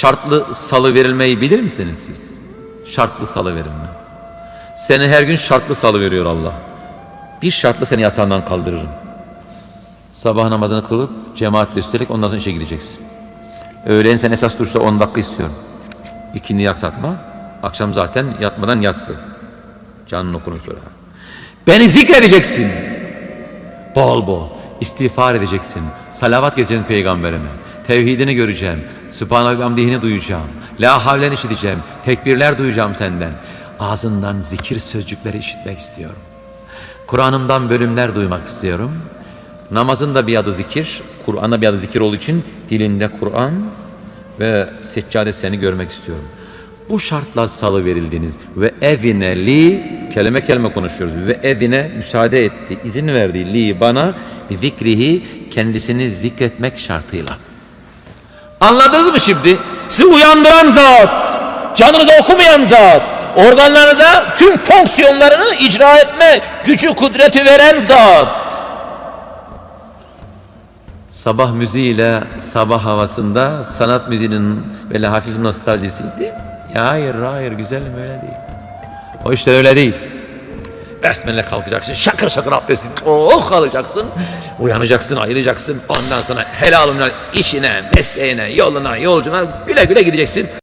Şartlı salı verilmeyi bilir misiniz siz? Şartlı salı verilme. Seni her gün şartlı salı veriyor Allah. Bir şartlı seni yatağından kaldırırım. Sabah namazını kılıp cemaatle üstelik ondan sonra işe gideceksin. Öğleyin sen esas duruşta 10 dakika istiyorum. İkindi yaksatma. Akşam zaten yatmadan yatsın. Canın okurum sonra. Beni zikredeceksin. Bol bol. istiğfar edeceksin. Salavat getireceksin peygamberime. Tevhidini göreceğim. Sübhane ve hamdihini duyacağım. La havlen işiteceğim. Tekbirler duyacağım senden. Ağzından zikir sözcükleri işitmek istiyorum. Kur'an'ımdan bölümler duymak istiyorum. Namazın da bir adı zikir, Kur'an'da bir adı zikir olduğu için dilinde Kur'an ve seccade seni görmek istiyorum. Bu şartla salı verildiniz ve evine li kelime kelime konuşuyoruz ve evine müsaade etti, izin verdi li bana bir zikrihi kendisini zikretmek şartıyla. Anladınız mı şimdi? Sizi uyandıran zat, canınıza okumayan zat, organlarınıza tüm fonksiyonlarını icra etme gücü kudreti veren zat. Sabah müziğiyle sabah havasında sanat müziğinin böyle hafif nostaljisiydi. Ya hayır hayır güzelim öyle değil. O işler öyle değil. Besmele kalkacaksın, şakır şakır abdestin, oh alacaksın, uyanacaksın, ayılacaksın, ondan sonra helalına, işine, mesleğine, yoluna, yolcuna güle güle gideceksin.